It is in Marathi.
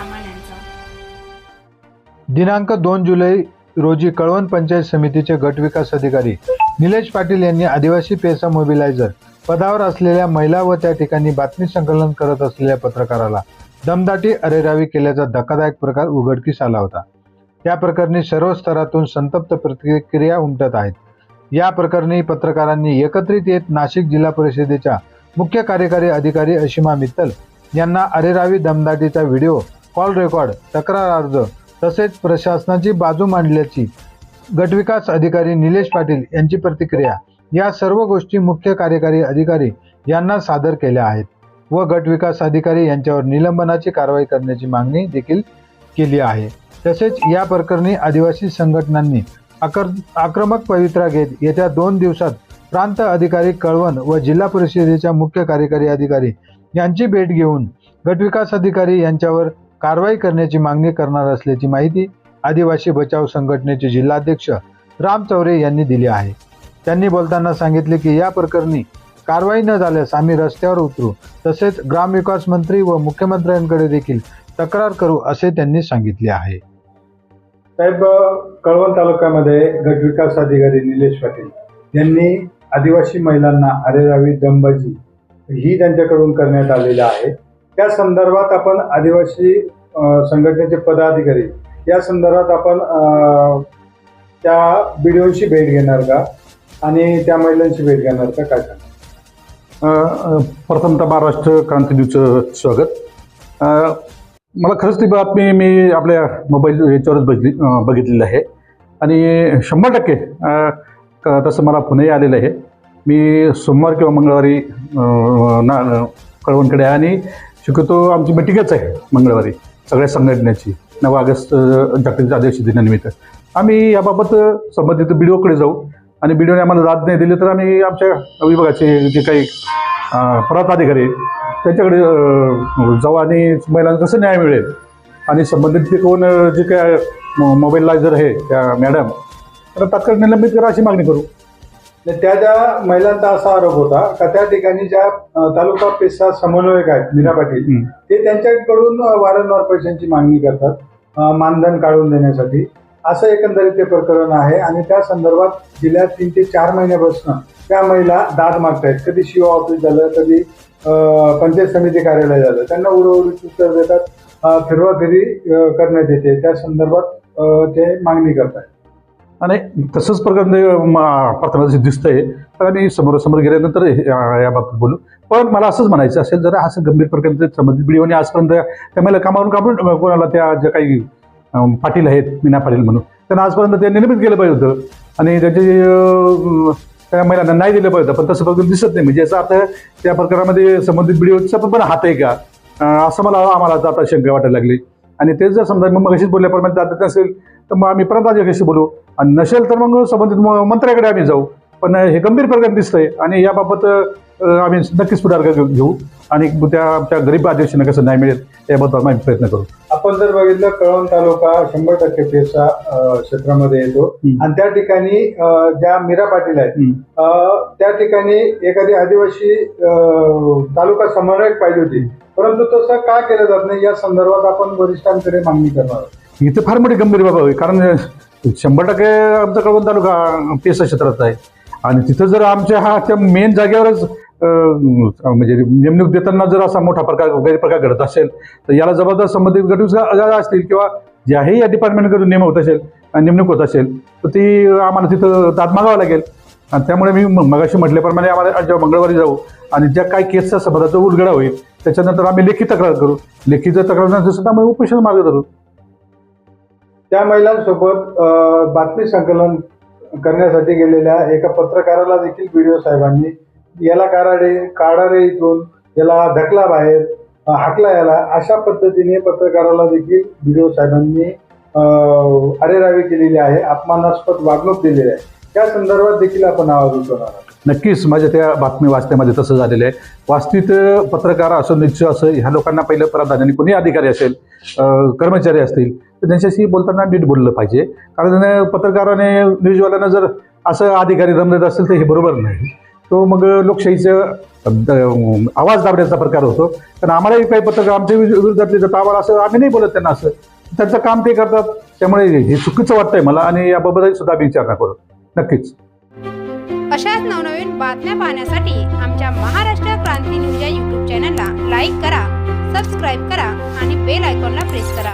सामान दिनांक दोन जुलै रोजी कळवण पंचायत समितीचे गटविकास अधिकारी निलेश पाटील यांनी आदिवासी पेसा मोबिलायझर पदावर असलेल्या महिला व त्या ठिकाणी बातमी संकलन करत असलेल्या पत्रकाराला दमदाटी अरेरावी केल्याचा धक्कादायक प्रकार उघडकीस आला होता. या प्रकरणी सर्व स्तरातून संतप्त प्रतिक्रिया उमटत आहेत. या प्रकरणी पत्रकारांनी एकत्रित येत नाशिक जिल्हा परिषदेच्या मुख्य कार्यकारी अधिकारी अशिमा मित्तल यांना अरेरावी दमदाटीचा व्हिडिओ कॉल रेकॉर्ड तक्रार अर्ज तसेच प्रशासनाची बाजू मांडल्याची. गटविकास अधिकारी निलेश पाटील यांची प्रतिक्रिया. या सर्व गोष्टी मुख्य कार्यकारी अधिकारी यांना सादर केल्या आहेत व गटविकास अधिकारी यांच्यावर निलंबनाची कारवाई करण्याची मागणी देखील केली आहे. तसेच या प्रकरणी आदिवासी संघटनांनी आकर आक्रमक पवित्रा घेत येत्या दोन दिवसात प्रांत अधिकारी कळवण व जिल्हा परिषदेच्या मुख्य कार्यकारी अधिकारी यांची भेट घेऊन गटविकास अधिकारी यांच्यावर कारवाई करण्याची मागणी करणार असल्याची माहिती आदिवासी बचाव संघटनेचे जिल्हाध्यक्ष राम चौरे यांनी दिली आहे. त्यांनी बोलताना सांगितले की या प्रकरणी कारवाई न झाल्यास आम्ही रस्त्यावर उतरू तसेच ग्रामविकास मंत्री व मुख्यमंत्र्यांकडे देखील तक्रार करू असे त्यांनी सांगितले आहे. साहेब कळवण तालुक्यामध्ये गटविकास अधिकारी निलेश पाटील यांनी आदिवासी महिलांना अरेरावी दंबाजी ही त्यांच्याकडून करण्यात आलेलं आहे. त्या संदर्भात आपण आदिवासी संघटनेचे पदाधिकारी या संदर्भात आपण त्या व्हिडिओची भेट घेणार का? आणि त्या महिलांची भेट घेणार का? काय प्रथमतः महाराष्ट्र क्रांती दिवचं स्वागत. मला खरंच ती बातमी मी आपल्या मोबाईल याच्यावरच बघली बघितलेली आहे. आणि शंभर टक्के तसं मला फोनही आलेलं आहे. मी सोमवार किंवा मंगळवारी ना कळवणकडे आहे आणि शक्यतो आमची मिटिंगच आहे मंगळवारी सगळ्या संघटनेची. नऊ ऑगस्ट जागतिक आदिवासी दिनानिमित्त. आम्ही याबाबत संबंधित बी डीओकडे जाऊ. आणि बी आम्हाला दाद नाही दिली तर आम्ही आमच्या विभागाचे जे काही प्रांताधिकारी आहेत, त्यांच्याकडे जाऊ आणि महिलांना कसं न्याय मिळेल? आणि संबंधित जे कोण जे काय मो- मोबाईललायझर आहे त्या मॅडम तर तात्काळ निलंबित करा अशी मागणी करू. त्या ज्या महिलांचा असा आरोप होता का त्या ठिकाणी ज्या तालुका पेसा समन्वयक आहेत मीरा पाटील. ते त्यांच्याकडून वारंवार पैशांची मागणी करतात मानधन काढून देण्यासाठी. असं एकंदरीत ते प्रकरण आहे आणि त्या संदर्भात गेल्या तीन ते चार महिन्यापासून त्या महिला दाद मागतायत. कधी शिव ऑफिस झालं कधी पंचायत समिती कार्यालय झालं. त्यांना उडवडीत उत्तर देतात फिरवाफिरी करण्यात येते. त्या संदर्भात ते मागणी करतात आणि तसंच प्रकारे प्रथम दिसतंय तर आम्ही समोरासमोर गेल्यानंतर हे- या- याबाबत बोलू. पण मला असंच म्हणायचं असेल जरा असं गंभीर प्रकारे संबंधित व्हिडिओने आजपर्यंत त्या मला कामावरून काढून कोणाला त्या ज्या काही पाटील आहेत मीना पाटील म्हणून त्यांना आजपर्यंत ते निलंबित केलं पाहिजे होतं. आणि त्याचे त्या महिलांना नाही दिलं पाहिजे होतं पण तसं प्रकरण दिसत नाही. म्हणजे याचा अर्थ त्या प्रकारामध्ये संबंधित व्हिडिओचा पण हात आहे का? असं मला आम्हाला आता शंका वाटायला लागली. आणि तेच जर समजा मग अशीच बोलल्याप्रमाणे जात नसेल तर मग आम्ही प्रांताधिकाऱ्याशी बोलू. आणि नसेल तर मग संबंधित म- मंत्र्याकडे आम्ही जाऊ. पण हे गंभीर प्रकरण दिसतंय आणि याबाबत आम्ही नक्कीच पुढाकार घेऊ घेऊ. आणि त्या आमच्या गरीब आदिवासींना कसं न्याय मिळेल याबद्दल आम्ही प्रयत्न करू. आपण जर बघितलं कळवण तालुका शंभर टक्के पेसा क्षेत्रामध्ये येतो. आणि त्या ठिकाणी ज्या मीरा पाटील आहेत त्या ठिकाणी एखादी आदिवासी तालुका समन्वयक पाहिजे होती. परंतु तसं का केलं जात नाही? या संदर्भात आपण वरिष्ठांकडे मागणी करणार आहोत. इथे फार मोठी गंभीर बाब आहे. कारण शंभर टक्के आमचा कळवण तालुका पेसा क्षेत्रात आहे. आणि तिथं जर आमच्या हा त्या मेन जागेवरच म्हणजे नेमणूक देताना जर असा मोठा प्रकार गैरप्रकार घडत असेल तर याला जबाबदार संबंधित गट असतील किंवा ज्याही या डिपार्टमेंटकडून नेमक होत असेल आणि नेमणूक होत असेल तर ती आम्हाला तिथं दाद मागावं लागेल. आणि त्यामुळे मी मगाशी म्हटल्याप्रमाणे आम्हाला जेव्हा मंगळवारी जाऊ आणि ज्या काही केसचा संबंधाचा उलगडा होईल त्याच्यानंतर आम्ही लेखी तक्रार करू. लेखी जर तक्रार नसेल सुद्धा आम्ही उपोषण मार्ग धरू. त्या महिलांसोबत बातमी संकलन करण्यासाठी गेलेल्या एका पत्रकाराला देखील व्हिडिओ साहेबांनी याला काराडे काढारे इथून याला ढकला बाहेर हाकला याला. अशा पद्धतीने पत्रकाराला देखील व्हिडिओ साहेबांनी अरेरावी केलेली आहे अपमानास्पद वागणूक दिलेली आहे. त्या संदर्भात देखील आपण आवाज उठवणार आहोत. नक्कीच माझ्या त्या बातमी वाचण्यामध्ये तसं झालेलं आहे. वास्तविक पत्रकार असो निश्चय असं ह्या लोकांना पहिलं प्राधान्य कोणी अधिकारी असेल कर्मचारी असतील तर त्यांच्याशी बोलताना नीट बोललं पाहिजे. कारण पत्रकाराने न्यूजवाल्यांना जर असं अधिकारी रमलेत असेल तर हे बरोबर नाही. तो मग लोकशाहीचं आवाज दाबण्याचा प्रकार होतो. कारण आम्हालाही काही पत्रकार आमच्या विरोधातले जातात आम्हाला असं आम्ही नाही बोलत त्यांना असं. त्यांचं काम ते करतात. त्यामुळे हे चुकीचं वाटतंय मला आणि याबाबतही सुद्धा आम्ही विचारणा करू नक्कीच. अशाच नवनवीन बातम्या पाहण्यासाठी आमच्या महाराष्ट्र क्रांती न्यूज या यूट्यूब चॅनलला लाईक करा सबस्क्राईब करा आणि बेल आयकॉनला प्रेस करा.